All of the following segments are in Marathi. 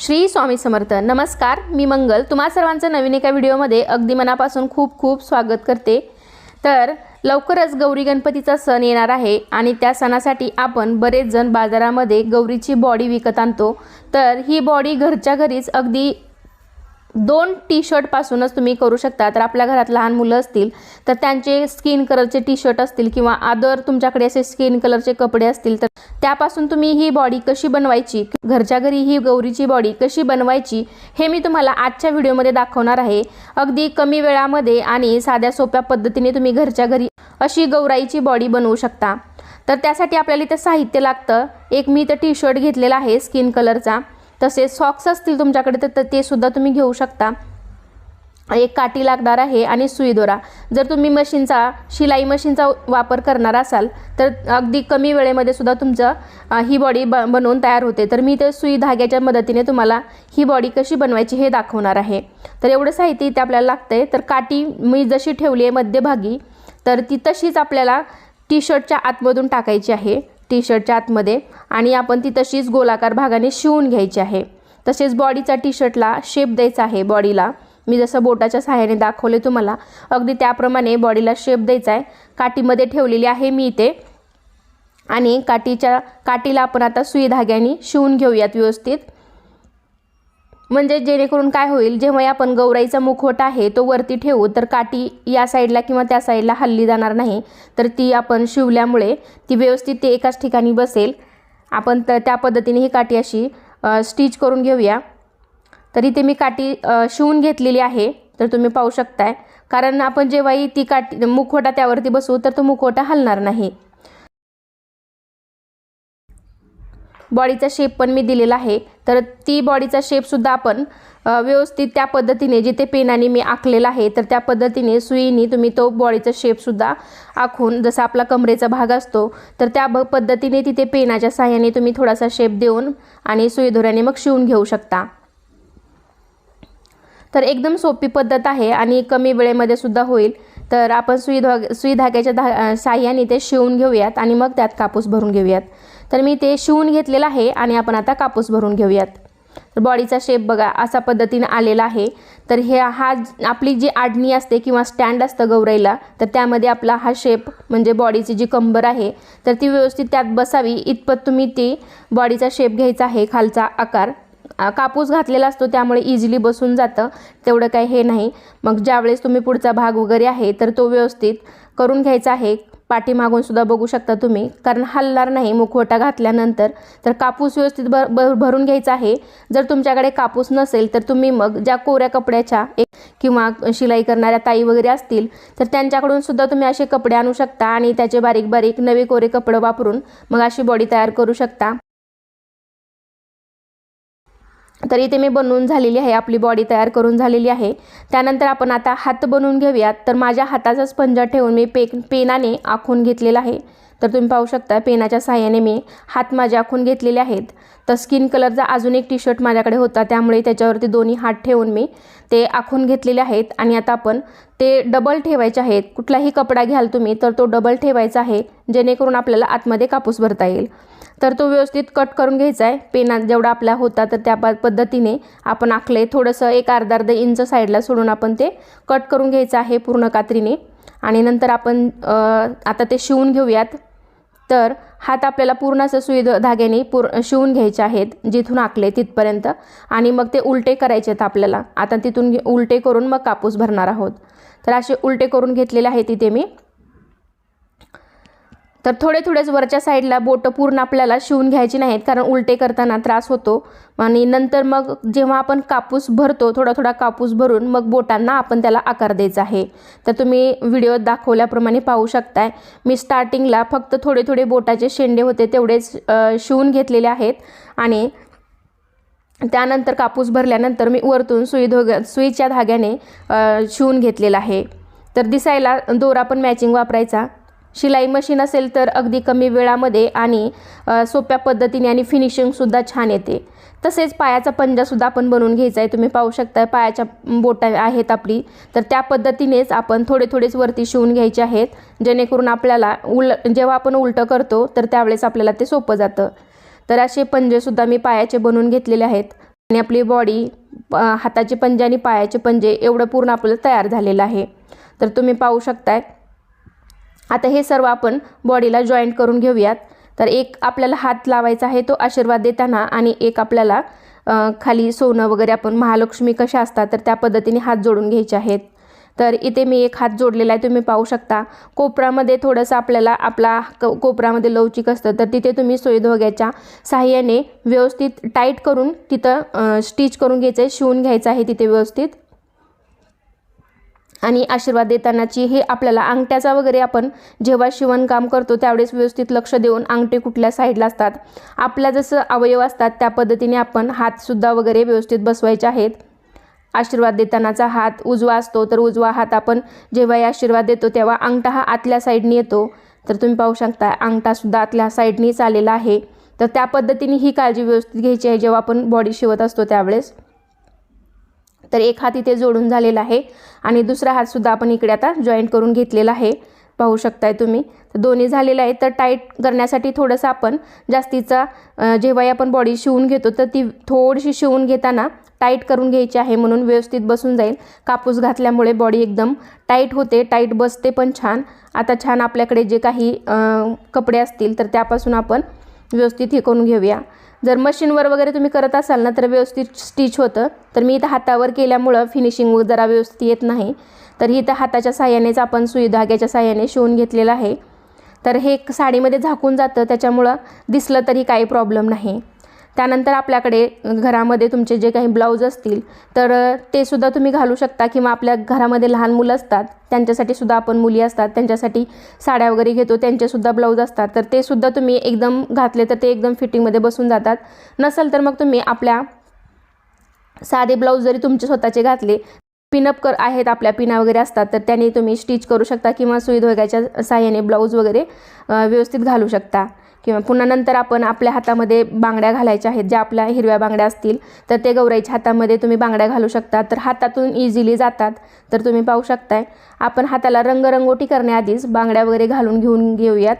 श्री स्वामी समर्थ. नमस्कार मी मंगल. तुम्हा सर्वांचं नवीन एका व्हिडिओमध्ये अगदी मनापासून खूप खूप स्वागत करते. तर लवकरच गौरी गणपतीचा सण येणार आहे आणि त्या सणासाठी आपण बरेच जण बाजारामध्ये गौरीची बॉडी विकत आणतो. तर ही बॉडी घरच्या घरीच अगदी दोन टी शर्टपासूनच तुम्ही करू शकता. तर आपल्या घरात लहान मुलं असतील तर त्यांचे स्किन कलरचे टी शर्ट असतील किंवा अदर तुमच्याकडे असे स्किन कलरचे कपडे असतील तर त्यापासून तुम्ही ही बॉडी कशी बनवायची घरच्या घरी ही गौरीची बॉडी कशी बनवायची हे मी तुम्हाला आजच्या व्हिडिओमध्ये दाखवणार आहे. अगदी कमी वेळामध्ये आणि साध्या सोप्या पद्धतीने तुम्ही घरच्या घरी अशी गौराईची बॉडी बनवू शकता. तर त्यासाठी आपल्याला इथं साहित्य लागतं. एक मी इथं टी शर्ट घेतलेला आहे स्किन कलरचा तसेच सॉक्स असतील तुमच्याकडे तर ते सुद्धा तुम्ही घेऊ शकता. एक काठी लागणार आहे आणि सुई दोरा. जर तुम्ही मशीनचा शिलाई मशीनचा वापर करणार असाल तर अगदी कमी वेळेमध्ये सुद्धा तुमचं ही बॉडी ब बनवून तयार होते. तर मी ते सुई धाग्याच्या मदतीने तुम्हाला ही बॉडी कशी बनवायची हे दाखवणार आहे. तर एवढं साहित्य इथे आपल्याला लागतं आहे तर काठी मी जशी ठेवली आहे मध्यभागी तर ती तशीच आपल्याला टी शर्टच्या आतमधून टाकायची आहे. टी शर्टच्या आतमध्ये आणि आपण ती तशीच गोलाकार भागाने शिवून घ्यायची आहे. तसेच बॉडीचा टी शर्टला शेप द्यायचा आहे बॉडीला. मी जसं बोटाच्या सहाय्याने दाखवले तुम्हाला अगदी त्याप्रमाणे बॉडीला शेप द्यायचा आहे. काठीमध्ये ठेवलेली आहे मी इथे. आणि काठीच्या काठीला आपण आता सुई धाग्याने शिवून घेऊयात व्यवस्थित. म्हणजे जेणेकरून काय होईल जेव्हा आपण गौराईचा मुखवटा आहे तो वरती ठेवू तर काठी या साईडला किंवा त्या साईडला हल्ली जाणार नाही. तर ती आपण शिवल्यामुळे ती व्यवस्थित ते एकाच ठिकाणी बसेल. आपण तर त्या पद्धतीने ही काठी अशी स्टिच करून घेऊया. तर इथे मी काठी शिवून घेतलेली आहे तर तुम्ही पाहू शकताय. कारण आपण जेव्हाही ती काठी मुखवटा त्यावरती बसवू तर तो मुखवटा हलणार नाही. बॉडीचा शेप पण मी दिलेला आहे. तर ती बॉडीचा शेपसुद्धा आपण व्यवस्थित त्या पद्धतीने जिथे पेनाने मी आखलेला आहे तर त्या पद्धतीने सुईने तुम्ही तो बॉडीचा शेपसुद्धा आखून जसा आपला कमरेचा भाग असतो तर त्या ब पद्धतीने तिथे पेनाच्या साह्याने तुम्ही थोडासा शेप देऊन आणि सुईधोऱ्याने मग शिवून घेऊ शकता. तर एकदम सोपी पद्धत आहे आणि कमी वेळेमध्ये सुद्धा होईल. तर आपण सुई धाग सुई धाग्याच्या धा साह्याने ते शिवून घेऊयात आणि मग त्यात कापूस भरून घेऊयात. तर मी ते शिवून घेतलेलं आहे आणि आपण आता कापूस भरून घेऊयात. तर बॉडीचा शेप बघा असा पद्धतीने आलेला आहे. तर हे हा आपली जी आडणी असते किंवा स्टँड असतं गौराईला तर त्यामध्ये आपला हा शेप म्हणजे बॉडीची जी कंबर आहे तर ती व्यवस्थित त्यात बसावी. इतपत तुम्ही ती बॉडीचा शेप घ्यायचा आहे खालचा आकार. कापूस घातलेला असतो त्यामुळे इझिली बसून जातं. तेवढं काही हे नाही. मग ज्यावेळेस तुम्ही पुढचा भाग वगैरे आहे तर तो व्यवस्थित करून घ्यायचा आहे. पाठीमागून सुद्धा बघू शकता तुम्ही. कारण हलणार नाही मुखवटा घातल्यानंतर. तर कापूस व्यवस्थित भर भरून घ्यायचा आहे. जर तुमच्याकडे कापूस नसेल तर तुम्ही मग ज्या कोऱ्या कपड्याच्या एक किंवा शिलाई करणाऱ्या ताई वगैरे असतील तर त्यांच्याकडून सुद्धा तुम्ही असे कपडे आणू शकता आणि त्याचे बारीक बारीक नवे कोरे कपडे वापरून मग अशी बॉडी तयार करू शकता. तर इथे मी बनवून झालेली आहे आपली बॉडी तयार करून झालेली आहे. त्यानंतर आपण आता हात बनवून घेऊयात. तर माझ्या हाताचाच पंजा ठेवून मी पे पेनाने आखून घेतलेला आहे. तर तुम्ही पाहू शकता पेनाच्या सहाय्याने मी हात माझे आखून घेतलेले आहेत. तर स्किन कलरचा अजून एक टी शर्ट माझ्याकडे होता. त्यामुळे त्याच्यावरती दोन्ही हात ठेवून मी ते आखून घेतलेले आहेत. आणि आता आपण ते डबल ठेवायचे आहेत. कुठलाही कपडा घ्याल तुम्ही तर तो डबल ठेवायचा आहे जेणेकरून आपल्याला आतमध्ये कापूस भरता येईल. तर तो व्यवस्थित कट करून घ्यायचा आहे. पेना जेवढा आपला होता तर त्या प- पद्धतीने आपण आखले थोडंसं एक अर्धा अर्धा इंच साईडला सोडून आपण ते कट करून घ्यायचं आहे पूर्ण कात्रीने. आणि नंतर आपण आता ते शिवून घेऊयात. तर हात आपल्याला पूर्ण असं सुई धाग्याने पूर शिवून घ्यायचे आहेत जिथून आखले तिथपर्यंत. आणि मग ते उलटे करायचे आहेत आपल्याला. आता तिथून घे- उलटे करून मग कापूस भरणार आहोत. तर असे उलटे करून घेतलेले आहेत तिथे मी. तर थोडे थोडेच वरच्या साईडला बोटं पूर्ण आपल्याला शिवून घ्यायची नाहीत कारण उलटे करताना त्रास होतो. आणि नंतर मग जेव्हा आपण कापूस भरतो थोडा थोडा कापूस भरून मग बोटांना आपण त्याला आकार द्यायचा आहे. तर तुम्ही व्हिडिओ दाखवल्याप्रमाणे पाहू शकताय. मी स्टार्टिंगला फक्त थोडे थोडे बोटाचे शेंडे होते तेवढेच शिवून घेतलेले आहेत. आणि त्यानंतर कापूस भरल्यानंतर मी वरतून सुई धोग सुईच्या धाग्याने शिवून घेतलेला आहे. तर दिसायला दोरा पण मॅचिंग वापरायचा. शिलाई मशीन असेल तर अगदी कमी वेळामध्ये आणि सोप्या पद्धतीने आणि फिनिशिंगसुद्धा छान येते. तसेच पायाचा पंजासुद्धा आपण बनवून घ्यायचा आहे. तुम्ही पाहू शकता पायाच्या बोटा आहेत आपली. तर त्या पद्धतीनेच आपण थोडे थोडेच वरती शिवून घ्यायचे आहेत. जेणेकरून आपल्याला उल जेव्हा आपण उलटं करतो तर त्यावेळेस आपल्याला ते सोपं जातं. तर असे पंजेसुद्धा मी पायाचे बनवून घेतलेले आहेत. आणि आपली बॉडी हाताचे पंजे आणि पायाचे पंजे एवढं पूर्ण आपलं तयार झालेलं आहे. तर तुम्ही पाहू शकताय आता हे सर्व आपण बॉडीला जॉईंट करून घेऊयात. तर एक आपल्याला हात लावायचा आहे तो आशीर्वाद देताना आणि एक आपल्याला खाली सोनं वगैरे आपण महालक्ष्मी कशा असतात तर त्या पद्धतीने हात जोडून घ्यायचे आहेत. तर इथे मी एक हात जोडलेला आहे तुम्ही पाहू शकता. कोपरामध्ये थोडंसं आपल्याला आपला क कोपरामध्ये लवचिक असतं तर तिथे तुम्ही सोयधोग्याच्या सहाय्याने साहाय्याने व्यवस्थित टाईट करून तिथं स्टिच करून घ्यायचं आहे शिवून घ्यायचं आहे तिथे व्यवस्थित. आणि आशीर्वाद देतानाची हे आपल्याला अंगठ्याचा वगैरे आपण जेव्हा शिवणकाम करतो त्यावेळेस व्यवस्थित लक्ष देऊन अंगठे कुठल्या साईडला असतात. आपल्या जसं अवयव असतात त्या पद्धतीने आपण हातसुद्धा वगैरे व्यवस्थित बसवायचे आहेत. आशीर्वाद देतानाचा हात उजवा असतो तर उजवा हात आपण जेव्हाही आशीर्वाद देतो तेव्हा अंगठा हा आतल्या साईडनी येतो. तर तुम्ही पाहू शकता अंगठासुद्धा आतल्या साईडनेच आलेला आहे. तर त्या पद्धतीने ही काळजी व्यवस्थित घ्यायची आहे जेव्हा आपण बॉडी शिवत असतो त्यावेळेस. तर एक हात इथे जोडून झालेला आहे आणि दुसरा हातसुद्धा आपण इकडे आता जॉईंट करून घेतलेला आहे. पाहू शकताय तुम्ही. तर दोन्ही झालेलं आहे तर टाईट करण्यासाठी थोडंसं आपण जास्तीचा जेव्हाही आपण बॉडी शिवून घेतो तर ती थोडीशी शिवून घेताना टाईट करून घ्यायची आहे म्हणून व्यवस्थित बसून जाईल. कापूस घातल्यामुळे बॉडी एकदम टाईट होते टाईट बसते पण छान. आता छान आपल्याकडे जे काही कपडे असतील तर त्यापासून आपण व्यवस्थित हे करून घेऊया. जर मशीनवर वगैरे तुम्ही करत असाल ना तर व्यवस्थित स्टिच होतं. तर मी इथं हातावर केल्यामुळं फिनिशिंग जरा व्यवस्थित येत नाही. तर इथं हाताच्या साह्यानेच आपण सुई धाग्याच्या साह्याने शिवून घेतलेलं आहे. तर हे साडीमध्ये झाकून जातं त्याच्यामुळं दिसलं तरी काही प्रॉब्लेम नाही. त्यानंतर आपल्याकडे घरामध्ये तुमचे जे काही ब्लाऊज असतील तर ते सुद्धा तुम्ही घालू शकता किंवा आपल्या घरामध्ये लहान मुलं असतात त्यांच्यासाठी सुद्धा आपण मुली असतात त्यांच्यासाठी साड्या वगैरे घेतो त्यांचेसुद्धा ब्लाऊज असतात तर ते सुद्धा तुम्ही एकदम घातले तर ते एकदम फिटिंगमध्ये बसून जातात. नसेल तर मग तुम्ही आपल्या साधे ब्लाऊज जरी तुमचे स्वतःचे घातले पिनअप कर आहेत आपल्या पिना वगैरे असतात तर त्याने तुम्ही स्टिच करू शकता किंवा सुई धोग्याच्या साह्याने ब्लाऊज वगैरे व्यवस्थित घालू शकता. किंवा पुन्हा नंतर आपण आपल्या हातामध्ये बांगड्या घालायच्या आहेत ज्या आपल्या हिरव्या बांगड्या असतील तर ते गौराईच्या हातामध्ये तुम्ही बांगड्या घालू शकता. तर हातातून इझिली जातात तर तुम्ही पाहू शकताय. आपण हाताला रंगरंगोटी करण्याआधीच बांगड्या वगैरे घालून घेऊन घेऊयात.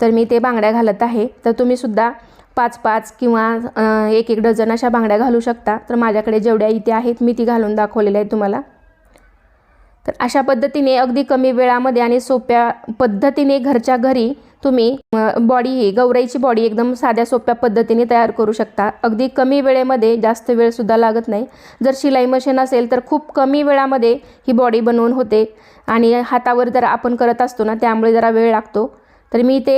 तर मी ते बांगड्या घालत आहे. तर तुम्हीसुद्धा पाच पाच किंवा एक एक डझन अशा बांगड्या घालू शकता. तर माझ्याकडे जेवढ्या इथे आहेत मी ती घालून दाखवलेल्या आहेत तुम्हाला. तर अशा पद्धतीने अगदी कमी वेळामध्ये आणि सोप्या पद्धतीने घरच्या घरी तुम्ही बॉडी ही गौराईची बॉडी एकदम साध्या सोप्या पद्धतीने तयार करू शकता. अगदी कमी वेळेमध्ये जास्त वेळसुद्धा लागत नाही. जर शिलाई मशीन असेल तर खूप कमी वेळामध्ये ही बॉडी बनवून होते. आणि हातावर जर आपण करत असतो ना त्यामुळे जरा वेळ लागतो. तर मी ते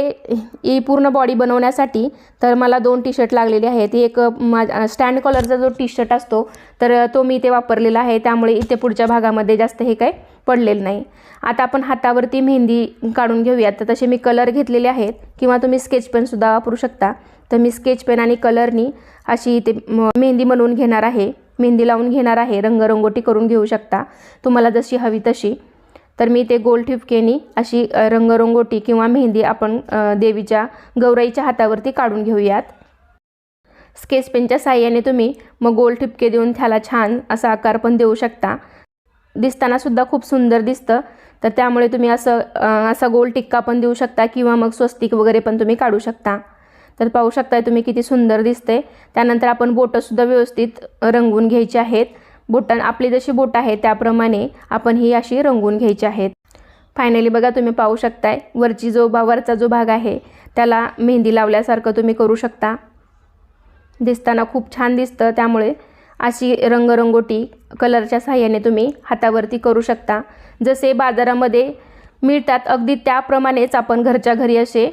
ही पूर्ण बॉडी बनवण्यासाठी तर मला दोन टी शर्ट लागलेले आहेत. एक माझा स्टँड कॉलरचा जो टी शर्ट असतो तर तो मी इथे वापरलेला आहे. त्यामुळे इथे पुढच्या भागामध्ये जास्त हे काय पडलेलं नाही. आता आपण हातावरती मेहंदी काढून घेऊयात. तर तसे मी कलर घेतलेले आहेत. किंवा तुम्ही स्केच पेनसुद्धा वापरू शकता. तर मी स्केच पेन आणि कलरनी अशी इथे मेहंदी बनवून घेणार आहे. मेहंदी लावून घेणार आहे. रंगरंगोटी करून घेऊ शकता. तुम्हाला जशी हवी तशी. तर मी ते गोल ठिपकेनी अशी रंगरंगोटी किंवा मेहंदी आपण देवीच्या गौराईच्या हातावरती काढून घेऊयात. स्केच पेनच्या साह्याने तुम्ही मग गोल ठिपके देऊन त्याला छान असा आकार पण देऊ शकता. दिसतानासुद्धा खूप सुंदर दिसतं. तर त्यामुळे तुम्ही असं असा गोल टिक्का पण देऊ शकता किंवा मग स्वस्तिक वगैरे पण तुम्ही काढू शकता. तर पाहू शकताय तुम्ही किती सुंदर दिसते त्यानंतर आपण बोटंसुद्धा व्यवस्थित रंगवून घ्यायची आहेत. बोटां आपली जशी बोट आहे त्याप्रमाणे आपण ही अशी रंगवून घ्यायची आहेत. फायनली बघा तुम्ही पाहू शकताय वरची जो भा वरचा जो भाग आहे त्याला मेहंदी लावल्यासारखं तुम्ही करू शकता. दिसताना खूप छान दिसतं त्यामुळे अशी रंगरंगोटी कलरच्या साह्याने तुम्ही हातावरती करू शकता. जसे बाजारामध्ये मिळतात अगदी त्याप्रमाणेच आपण घरच्या घरी असे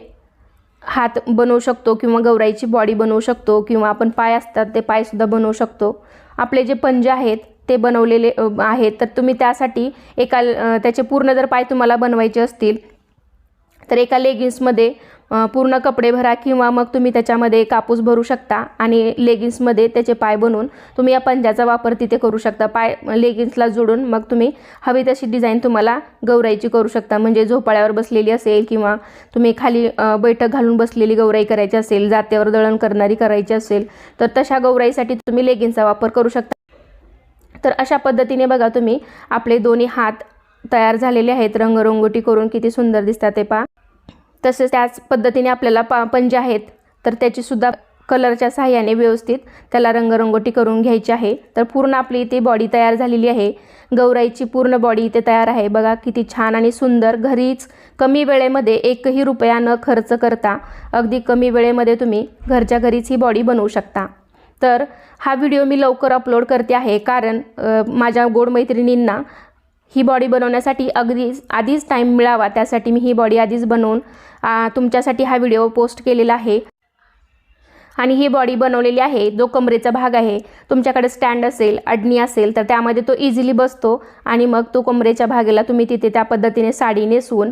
हात बनवू शकतो किंवा गौराईची बॉडी बनवू शकतो किंवा आपण पाय असतात ते पायसुद्धा बनवू शकतो. आपले जे पंजे आहेत ते बनवलेले आहेत. तर तुम्ही त्यासाठी एका त्याचे पूर्ण जर पाय तुम्हाला बनवायचे असतील तर एका लेगिन्समध्ये पूर्ण कपडे भरा किंवा मग तुम्ही त्याच्यामध्ये कापूस भरू शकता आणि लेगिन्समध्ये त्याचे पाय बनवून तुम्ही या पंजाचा वापर तिथे करू शकता. पाय लेगिन्सला जोडून मग तुम्ही हवी तशी डिझाईन तुम्हाला गौराईची करू शकता. म्हणजे झोपाळ्यावर बसलेली असेल किंवा तुम्ही खाली बैठक घालून बसलेली गौराई करायची असेल जात्यावर दळण करणारी करायची असेल तर तशा गौराईसाठी तुम्ही लेगिन्सचा वापर करू शकता. तर अशा पद्धतीने बघा तुम्ही आपले दोन्ही हात तयार झालेले आहेत. रंगरंगोटी करून किती सुंदर दिसतात ते पा तसेच त्याच पद्धतीने आपल्याला पा पंजे आहेत तर त्याचीसुद्धा कलरच्या सहाय्याने व्यवस्थित त्याला रंगरंगोटी करून घ्यायची आहे. तर पूर्ण आपली इथे बॉडी तयार झालेली आहे. गौराईची पूर्ण बॉडी इथे तयार आहे. बघा किती छान आणि सुंदर घरीच कमी वेळेमध्ये एकही रुपया न खर्च करता अगदी कमी वेळेमध्ये तुम्ही घरच्या घरीच ही बॉडी बनवू शकता. तर हा व्हिडिओ मी लवकर अपलोड करते आहे. कारण माझ्या गोड मैत्रिणींना ही बॉडी बनवण्यासाठी अगदी आधीच टाईम मिळावा. त्यासाठी मी ही बॉडी आधीच बनवून तुमच्यासाठी हा व्हिडिओ पोस्ट केलेला आहे. आणि ही बॉडी बनवलेली आहे जो कमरेचा भाग आहे तुमच्याकडे स्टँड असेल अडणी असेल तर त्यामध्ये तो इझिली बसतो. आणि मग तो कमरेच्या भागेला तुम्ही तिथे त्या पद्धतीने साडी नेसून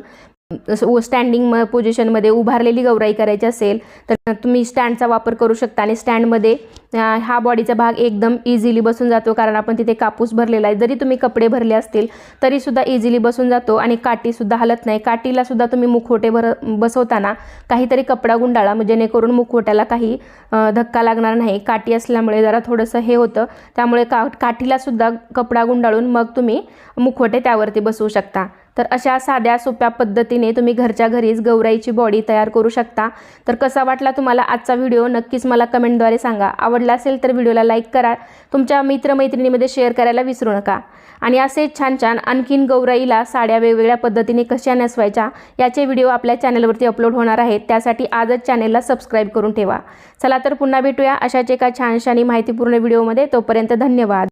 व स्टँडिंग म पोझिशनमध्ये उभारलेली गौराई करायची असेल तर तुम्ही स्टँडचा वापर करू शकता आणि स्टँडमध्ये हा बॉडीचा भाग एकदम इझिली बसून जातो. कारण आपण तिथे कापूस भरलेला आहे. जरी तुम्ही कपडे भरले असतील तरीसुद्धा इझिली बसून जातो आणि काठीसुद्धा हलत नाही. काठीलासुद्धा तुम्ही मुखवटे भर बसवताना काहीतरी कपडा गुंडाळा म्हणजे जेणेकरून मुखवट्याला काही धक्का लागणार नाही. काठी असल्यामुळे जरा थोडंसं हे होतं. त्यामुळे का काठीलासुद्धा कपडा गुंडाळून मग तुम्ही मुखवटे त्यावरती बसवू शकता. तर अशा साध्या सोप्या पद्धतीने तुम्ही घरच्या घरीच गौराईची बॉडी तयार करू शकता. तर कसा वाटला तुम्हाला आजचा व्हिडिओ? नक्कीच मला कमेंटद्वारे सांगा. आवडला असेल तर व्हिडिओला लाईक करा. तुमच्या मित्रमैत्रिणीमध्ये शेअर करायला विसरू नका. आणि असे छान छान आणखीन गौराईला साड्या वेगवेगळ्या पद्धतीने कशा नसवायच्या याचे व्हिडिओ आपल्या चॅनलवरती अपलोड होणार आहेत. त्यासाठी आजच चॅनेलला सबस्क्राईब करून ठेवा. चला तर पुन्हा भेटूया अशाच एका छानशानी माहितीपूर्ण व्हिडिओमध्ये. तोपर्यंत धन्यवाद.